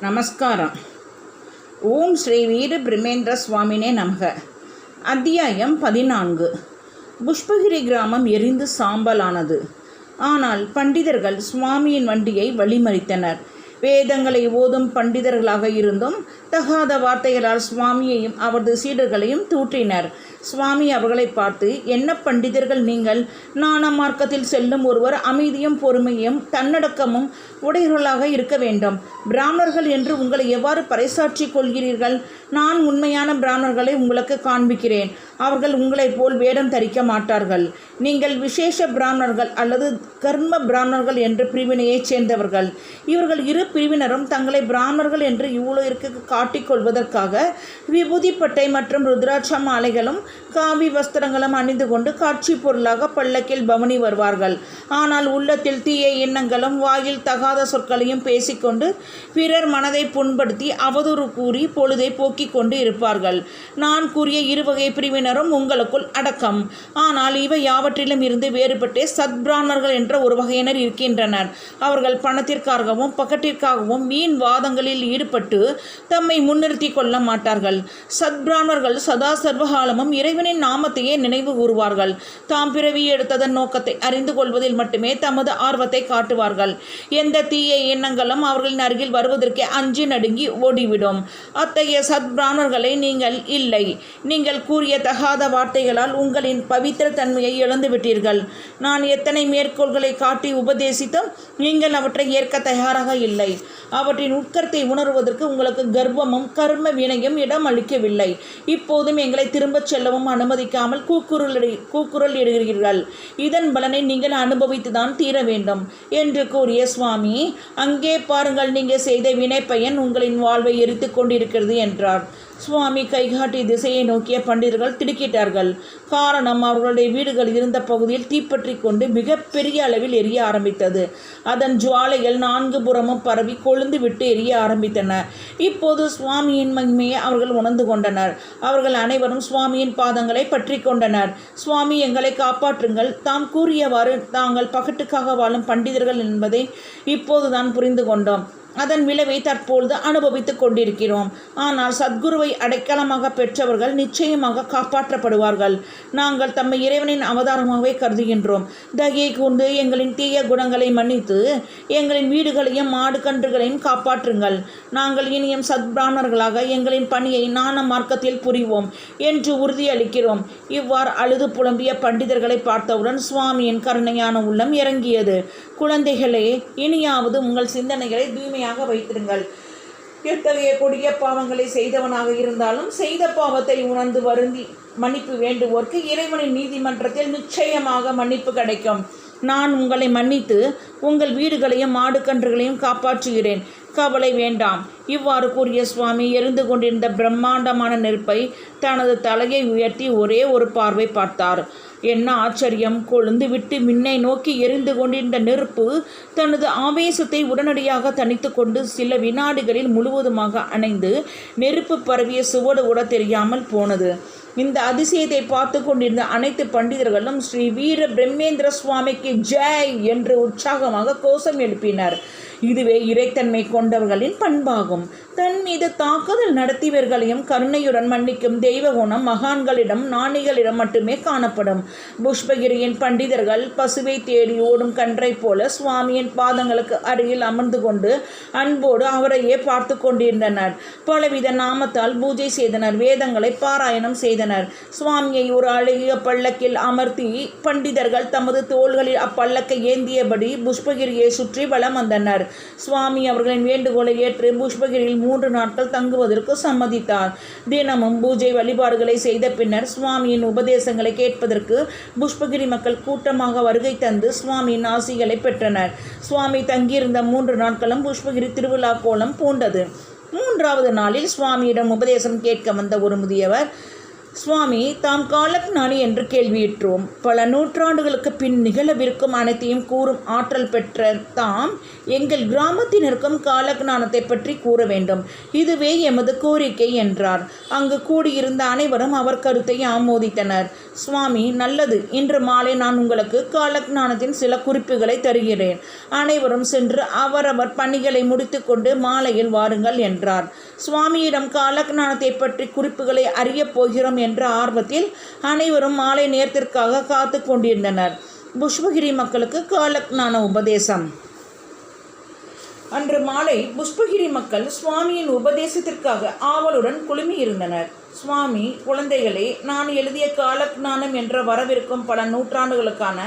நமஸ்காரம். ஓம் ஸ்ரீ வீர பிரமேந்திர சுவாமினே நமக. அத்தியாயம் பதினான்கு. புஷ்பகிரி கிராமம் எரிந்து சாம்பலானது. ஆனால் பண்டிதர்கள் சுவாமியின் வண்டியை வழிமறித்தனர். வேதங்களை ஓதும் பண்டிதர்களாக இருந்தும் தகாத வார்த்தைகளால் சுவாமியையும் அவரது சீடர்களையும் தூற்றினர். சுவாமி அவர்களை பார்த்து என்ன பண்டிதர்கள் நீங்கள்? நாண மார்க்கத்தில் செல்லும் ஒருவர் அமைதியும் பொறுமையும் தன்னடக்கமும் உடையவர்களாக இருக்க வேண்டும். பிராமணர்கள் என்று உங்களை எவ்வாறு பறைசாற்றிக் கொள்கிறீர்கள்? நான் உண்மையான பிராமணர்களை உங்களுக்கு காண்பிக்கிறேன். அவர்கள் உங்களைப் போல் வேடம் தரிக்க மாட்டார்கள். நீங்கள் விசேஷ பிராமணர்கள் அல்லது கர்ம பிராமணர்கள் என்ற பிரிவினையைச் சேர்ந்தவர்கள். இவர்கள் இரு பிரிவினரும் தங்களை பிராமணர்கள் என்று இவ்வுலகிற்கு காட்டிக்கொள்வதற்காக விபூதிப்பட்டை மற்றும் ருத்ராட்ச மாலைகளும் காவி வஸ்திரங்களும் அணிந்து கொண்டு காட்சி பொருளாக பல்லக்கில் பவனி வருவார்கள். ஆனால் உள்ளத்தில் தீய எண்ணங்களும் வாயில் தகாத சொற்களையும் பேசிக்கொண்டு பிறர் மனதை புண்படுத்தி அவதூறு கூறி பொழுதை போக்கிக் கொண்டு இருப்பார்கள். நான் கூறிய இருவகை பிரிவினரும் உங்களுக்குள் அடக்கம். ஆனால் இவை யாவற்றிலும் இருந்து வேறுபட்டே சத்பிராமணர்கள் என்ற ஒரு வகையினர் இருக்கின்றனர். அவர்கள் பணத்திற்காகவும் கோரிக்கைக்காகவும் மீன் வாதங்களில் ஈடுபட்டு தம்மை முன்னிறுத்தி கொள்ள மாட்டார்கள். சத்பிராமர்கள் சதா சர்வகாலமும் இறைவனின் நாமத்தையே நினைவு கூறுவார்கள். தாம் பிறவி எடுத்ததன் நோக்கத்தை அறிந்து கொள்வதில் மட்டுமே தமது ஆர்வத்தை காட்டுவார்கள். எந்த தீய எண்ணங்களும் அவர்களின் அருகில் வருவதற்கே அஞ்சி நடுங்கி ஓடிவிடும். அத்தகைய சத்பிராமர்களை நீங்கள் இல்லை. நீங்கள் கூறிய தகாத வார்த்தைகளால் உங்களின் பவித்திர தன்மையை இழந்துவிட்டீர்கள். நான் எத்தனை மேற்கோள்களை காட்டி உபதேசித்தும் நீங்கள் அவற்றை ஏற்க தயாராக இல்லை. அவற்றின் உட்கருத்தை உணர்வதற்கு உங்களுக்கு கர்வமும் கர்ம வினையும் இடம் அளிக்கவில்லை. இப்போதும் எங்களை திரும்பச் செல்லவும் அனுமதிக்காமல் கூக்குரல் கூக்குரல் இடுகிறீர்கள். இதன் பலனை நீங்கள் அனுபவித்துதான் தீர வேண்டும். என்று கூறிய சுவாமி அங்கே பாருங்கள் நீங்கள் செய்த வினை பயன் உங்களின் வாழ்வை எரித்து கொண்டிருக்கிறது என்றார். சுவாமி கைகாட்டி திசையை நோக்கிய பண்டிதர்கள் திடுக்கிட்டார்கள். காரணம் அவர்களுடைய வீடுகள் இருந்த பகுதியில் தீப்பற்றி கொண்டு மிகப்பெரிய அளவில் எரிய ஆரம்பித்தது. அதன் ஜுவாலைகள் நான்கு புறமும் பரவி கொழுந்து விட்டு எரிய ஆரம்பித்தன இப்போது சுவாமியின் மகிமையை அவர்கள் உணர்ந்து கொண்டனர். அவர்கள் அனைவரும் சுவாமியின் பாதங்களை பற்றி கொண்டனர். சுவாமி எங்களை காப்பாற்றுங்கள். தாம் கூறியவாறு தாங்கள் பகட்டுக்காக வாழும் பண்டிதர்கள் என்பதை இப்போதுதான் புரிந்து கொண்டோம். அதன் விளைவை தற்பொழுது அனுபவித்துக் கொண்டிருக்கிறோம். ஆனால் சத்குருவை அடைக்கலமாக பெற்றவர்கள் நிச்சயமாக காப்பாற்றப்படுவார்கள். நாங்கள் தம்மை இறைவனின் அவதாரமாகவே கருதுகின்றோம். தகையை கொண்டு எங்களின் தீய குணங்களை மன்னித்து எங்களின் வீடுகளையும் மாடு கன்றுகளையும் காப்பாற்றுங்கள். நாங்கள் இனியும் சத்பிராமணர்களாக எங்களின் பணியை நாண மார்க்கத்தில் புரிவோம் என்று உறுதியளிக்கிறோம். இவ்வாறு அழுது புலம்பிய பண்டிதர்களை பார்த்தவுடன் சுவாமியின் கருணையான உள்ளம் இறங்கியது. குழந்தைகளே இனியாவது உங்கள் சிந்தனைகளை தூய்மையாக வைத்திருங்கள். எத்தகைய கொடிய பாவங்களை செய்தவனாக இருந்தாலும் செய்த பாவத்தை உணர்ந்து வருந்தி மன்னிப்பு வேண்டுவோர்க்கு இறைவனின் நீதிமன்றத்தில் நிச்சயமாக மன்னிப்பு கிடைக்கும். நான் உங்களை மன்னித்து உங்கள் வீடுகளையும் மாடு கன்றுகளையும் காப்பாற்றுகிறேன். கவலை வேண்டாம். இவ்வாறு கூறிய சுவாமி எரிந்து கொண்டிருந்த பிரம்மாண்டமான நெருப்பை தனது தலையை உயர்த்தி ஒரே ஒரு பார்வை பார்த்தார். என்ன ஆச்சரியம்? கொழுந்து விட்டு மின்னை நோக்கி எரிந்து கொண்டிருந்த நெருப்பு தனது ஆவேசத்தை உடனடியாக தணித்து கொண்டு சில வினாடிகளில் முழுவதுமாக அணைந்து நெருப்பு பரவிய சுவடு கூட தெரியாமல் போனது. இந்த அதிசயத்தை பார்த்து கொண்டிருந்த அனைத்து பண்டிதர்களும் ஸ்ரீ வீர பிரம்மேந்திர சுவாமிக்கு ஜெய் என்று உற்சாகமாக கோஷம் எழுப்பினர். இதுவே இறைத்தன்மை கொண்டவர்களின் பண்பாகும். தன் மீது தாக்குதல் நடத்தியவர்களையும் கருணையுடன் மன்னிக்கும் தெய்வ குணம் மகான்களிடம் நாணிகளிடம் மட்டுமே காணப்படும். புஷ்பகிரியின் பண்டிதர்கள் பசுவை தேடி ஓடும் கன்றை போல சுவாமியின் பாதங்களுக்கு அருகில் அமர்ந்து கொண்டு அன்போடு அவரையே பார்த்து கொண்டிருந்தனர். பலவித நாமத்தால் பூஜை செய்தனர். வேதங்களை பாராயணம் செய்தனர். சுவாமியை ஒரு அழகிய பல்லக்கில் அமர்த்தி பண்டிதர்கள் தமது தோள்களில் அப்பல்லக்கை ஏந்தியபடி புஷ்பகிரியை சுற்றி வலம் வந்தனர். சுவாமி அவர்களின் வேண்டுகோளை ஏற்று புஷ்பகிரியில் மூன்று நாட்கள் தங்குவதற்கு சம்மதித்தார். தினமும் பூஜை வழிபாடுகளை செய்த பின்னர் சுவாமியின் உபதேசங்களை கேட்பதற்கு புஷ்பகிரி மக்கள் கூட்டமாக வருகை தந்து சுவாமியின் ஆசிகளை பெற்றனர். சுவாமி தங்கியிருந்த மூன்று நாட்களும் புஷ்பகிரி திருவிழா கோலம் பூண்டது. மூன்றாவது நாளில் சுவாமியிடம் உபதேசம் கேட்க வந்த ஒரு முதியவர் சுவாமி தாம் காலக்ஞானி என்று கேள்வியுற்றோம். பல நூற்றாண்டுகளுக்கு பின் நிகழவிருக்கும் அனைத்தையும் கூறும் ஆற்றல் பெற்ற தாம் எங்கள் கிராமத்தினருக்கும் காலக்ஞானத்தை பற்றி கூற வேண்டும். இதுவே எமது கோரிக்கை என்றார். அங்கு கூடியிருந்த அனைவரும் அவர் கருத்தை ஆமோதித்தனர். சுவாமி நல்லது. இன்று மாலை நான் உங்களுக்கு காலக்ஞானத்தின் சில குறிப்புகளை தருகிறேன். அனைவரும் சென்று அவரவர் பணிகளை முடித்துக்கொண்டு மாலையில் வாருங்கள் என்றார். சுவாமியிடம் காலக்ஞானத்தை பற்றி குறிப்புகளை அறியப் போகிறோம் என்ற ஆர்வத்தில் அனைவரும் மாலை நேரத்திற்காக காத்து கொண்டிருந்தனர். புஷ்பகிரி மக்களுக்கு காலக்ஞான உபதேசம். அன்று மாலை புஷ்பகிரி மக்கள் சுவாமியின் உபதேசத்திற்காக ஆவலுடன் குழுமியிருந்தனர். சுவாமி குழந்தைகளே நான் எழுதிய காலக்ஞானம் என்ற வரவிருக்கும் பல நூற்றாண்டுகளுக்கான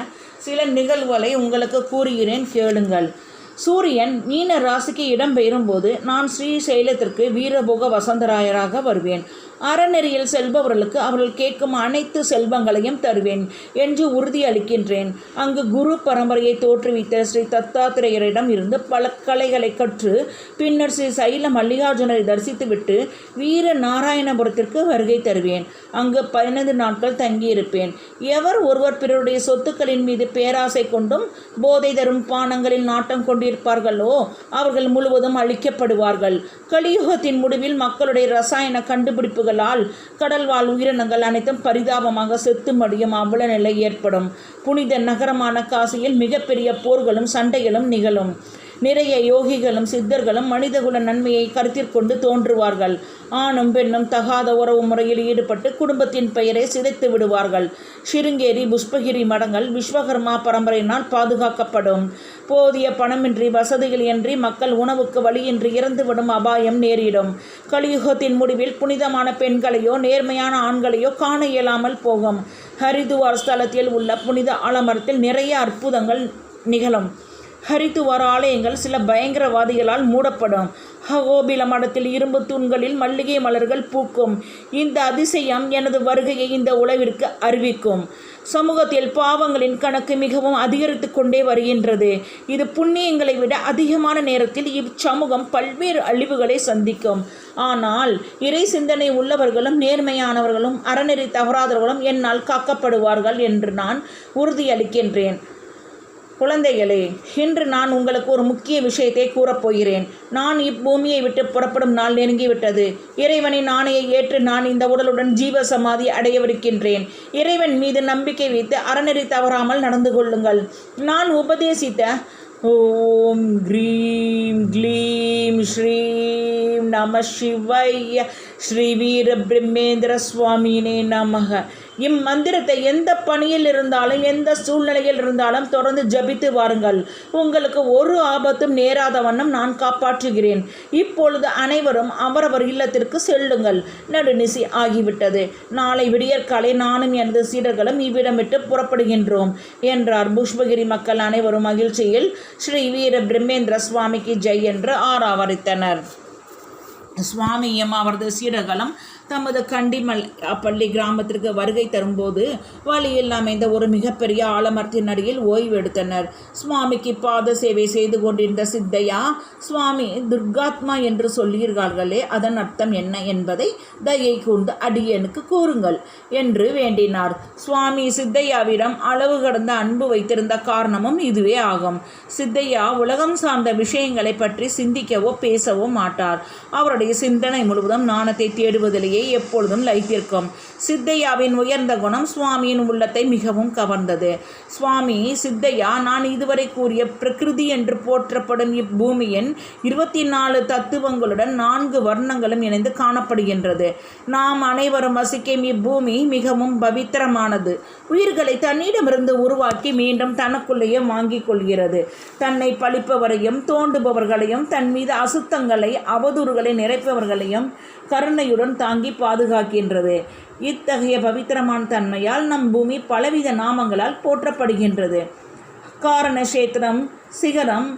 சில நிகழ்வுகளை உங்களுக்கு கூறுகிறேன் கேளுங்கள். சூரியன் மீன ராசிக்கு இடம்பெயரும்போது நான் ஸ்ரீசைலத்திற்கு வீரபோக வசந்தராயராக வருவேன். அறநெறியில் செல்பவர்களுக்கு அவர்கள் கேட்கும் அனைத்து செல்வங்களையும் தருவேன் என்று உறுதியளிக்கின்றேன் அங்கு குரு பரம்பரையை தோற்றுவித்த ஸ்ரீ தத்தாத்திரேயரிடம் இருந்து பல கலைகளை கற்று பின்னர் ஸ்ரீ சைல மல்லிகார்ஜுனரை தரிசித்துவிட்டு வீர நாராயணபுரத்திற்கு வருகை தருவேன். அங்கு பதினைந்து நாட்கள் தங்கியிருப்பேன். எவர் ஒருவர் பிறருடைய சொத்துக்களின் மீது பேராசை கொண்டும் போதை தரும் பானங்களில் நாட்டம் கொண்டு கொண்டிருப்பார்களோ? அவர்கள் முழுவதும் அழிக்கப்படுவார்கள். கலியுகத்தின் முடிவில் மக்களுடைய ரசாயன கண்டுபிடிப்புகளால் கடல் வாழ் உயிரினங்கள் அனைத்தும் பரிதாபமாக செத்து மடியும் அவல நிலை ஏற்படும். புனித நகரமான காசியில் மிகப்பெரிய போர்களும் சண்டைகளும் நிகழும். நிறைய யோகிகளும் சித்தர்களும் மனிதகுல நன்மையை கருத்திற்கொண்டு தோன்றுவார்கள். ஆணும் பெண்ணும் தகாத உறவு முறையில் ஈடுபட்டு குடும்பத்தின் பெயரை சிதைத்து விடுவார்கள். ஷிருங்கேரி புஷ்பகிரி மடங்கள் விஸ்வகர்மா பரம்பரையினால் பாதுகாக்கப்படும். போதிய பணமின்றி வசதிகள் இன்றி மக்கள் உணவுக்கு வழியின்றி இறந்துவிடும் அபாயம் நேரிடும். கலியுகத்தின் முடிவில் புனிதமான பெண்களையோ நேர்மையான ஆண்களையோ காண இயலாமல் போகும். ஹரிதுவார் ஸ்தலத்தில் உள்ள புனித ஆலமரத்தில் நிறைய அற்புதங்கள் நிகழும். ஹரித்துவார ஆலயங்கள் சில பயங்கரவாதிகளால் மூடப்படும். ஹகோபில மடத்தில் இரும்பு தூண்களில் மல்லிகை மலர்கள் பூக்கும். இந்த அதிசயம் எனது வருகையை இந்த உளவிற்கு அறிவிக்கும். சமூகத்தில் பாவங்களின் கணக்கு மிகவும் அதிகரித்து கொண்டே வருகின்றது. இது புண்ணியங்களை விட அதிகமான நேரத்தில் இச்சமூகம் பல்வேறு அழிவுகளை சந்திக்கும். ஆனால் இறை சிந்தனை உள்ளவர்களும் நேர்மையானவர்களும் அறநெறி தவறாதவர்களும் என்னால் காக்கப்படுவார்கள் என்று நான் உறுதியளிக்கின்றேன். குழந்தைகளே இன்று நான் உங்களுக்கு ஒரு முக்கிய விஷயத்தை கூறப்போகிறேன் நான் இப்பூமியை விட்டு புறப்படும் நாள் நெருங்கிவிட்டது. இறைவனின் ஆணையை ஏற்று நான் இந்த உடலுடன் ஜீவ சமாதி அடையவிருக்கின்றேன். இறைவன் மீது நம்பிக்கை வைத்து அறநெறி தவறாமல் நடந்து கொள்ளுங்கள். நான் உபதேசித்த ஓம் க்ரீம் க்ளீம் ஸ்ரீம் நம சிவைய ஸ்ரீ வீர பிரம்மேந்திர சுவாமினே நமக. இம்மந்திரத்தை எந்த பணியில் இருந்தாலும் எந்த சூழ்நிலையில் இருந்தாலும் தொடர்ந்து ஜபித்து வாருங்கள். உங்களுக்கு ஒரு ஆபத்தும் நேராத வண்ணம் நான் காப்பாற்றுகிறேன். இப்பொழுது அனைவரும் அவரவர் இல்லத்திற்கு செல்லுங்கள். நடுநிசி ஆகிவிட்டது. நாளை விடியற்காலை நானும் எனது சீடர்களும் இவ்விடமிட்டு புறப்படுகின்றோம் என்றார் புஷ்பகிரி மக்கள் அனைவரும் மகிழ்ச்சியில். ஸ்ரீ வீர பிரம்மேந்திர சுவாமிக்கு ஜெய் என்று ஆராவரித்தனர். சுவாமியும் அவரது சீடர்களும் தமது கண்டிமல் பள்ளி கிராமத்திற்கு வருகை தரும்போது வழியில் அமைந்த ஒரு மிகப்பெரிய ஆலமரத்தின் அடியில் ஓய்வு எடுத்தனர். சுவாமிக்கு பாத சேவை செய்து கொண்டிருந்த சித்தையா சுவாமி துர்காத்மா என்று சொல்லியிருக்கார்களே அதன் அர்த்தம் என்ன என்பதை தயை கூர்ந்து அடியனுக்கு கூறுங்கள் என்று வேண்டினார். சுவாமி சித்தையாவிடம் அளவு கடந்த அன்பு வைத்திருந்த காரணமும் இதுவே ஆகும். சித்தையா உலகம் சார்ந்த விஷயங்களை பற்றி சிந்திக்கவோ பேசவோ மாட்டார். அவருடைய சிந்தனை முழுவதும் நாணத்தை தேடுவதிலேயே எப்பொழுதும் லைத்திருக்கும் சித்தையாவின் உயர்ந்த குணம் சுவாமியின் உள்ளத்தை மிகவும் கவர்ந்தது. சுவாமி சித்தையா நான் இதுவரை கூறிய பிரகிருதி என்று போற்றப்படும் இப்பூமியின் இருபத்தி நாலு தத்துவங்களுடன் நான்கு வர்ணங்களும் இணைந்து காணப்படுகின்றது. நாம் அனைவரும் வசிக்கும் இப்பூமி மிகவும் பவித்திரமானது. உயிர்களை தன்னிடமிருந்து உருவாக்கி மீண்டும் தனக்குள்ளேயே வாங்கிக் கொள்கிறது. தன்னை பழிப்பவரையும் தோண்டுபவர்களையும் தன் மீது அசுத்தங்களை அவதூறுகளை நிறைப்பவர்களையும் கருணையுடன் தாங்கி பாதுகாக்கின்றது. இத்தகைய பவித்திரமான தன்மையால் நம் பூமி பலவித நாமங்களால் போற்றப்படுகின்றது. காரணக்ஷேத்திரம் சிகரம்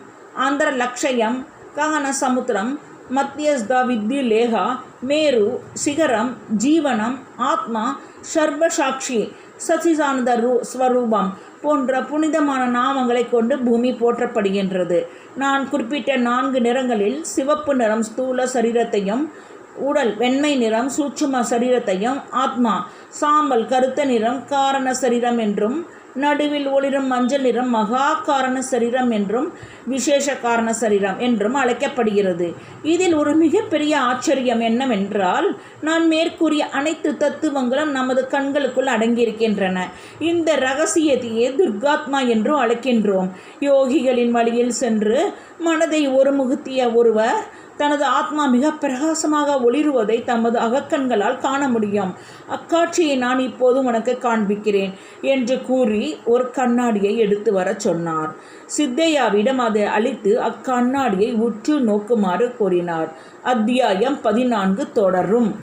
ஆந்திர லக்ஷயம் ககன சமுத்திரம் மத்தியஸ்தா வித்தி லேகா மேரு சிகரம் ஜீவனம் ஆத்மா சர்வசாட்சி சசிசானந்த ரூ ஸ்வரூபம் போன்ற புனிதமான நாமங்களை கொண்டு பூமி போற்றப்படுகின்றது. நான் குறிப்பிட்ட நான்கு நிறங்களில் சிவப்பு நிறம் ஸ்தூல சரீரத்தையும் உடல் வெண்மை நிறம் சூட்சும சரீரத்தையும் ஆத்மா சாம்பல் கருத்த நிறம் காரண சரீரம் என்றும் நடுவில் ஒளிரும் மஞ்சள் நிறம் மகா காரண சரீரம் என்றும் விசேஷ காரண சரீரம் என்றும் அழைக்கப்படுகிறது. இதில் ஒரு மிகப்பெரிய ஆச்சரியம் என்னவென்றால் நான் மேற்கூறிய அனைத்து தத்துவங்களும் நமது கண்களுக்குள் அடங்கியிருக்கின்றன. இந்த ரகசியத்தையே துர்காத்மா என்றும் அழைக்கின்றோம். யோகிகளின் வழியில் சென்று மனதை ஒருமுகுத்திய ஒருவர் தனது ஆத்மா மிக பிரகாசமாக ஒளிருவதை தமது அகக்கண்களால் காண முடியும். அக்காட்சியை நான் இப்போது உனக்கு காண்பிக்கிறேன் என்று கூறி ஒரு கண்ணாடியை எடுத்து வரச் சொன்னார். சித்தையாவிடம் அதை அளித்து அக்கண்ணாடியை உற்று நோக்குமாறு கூறினார். அத்தியாயம் பதினான்கு தொடரும்.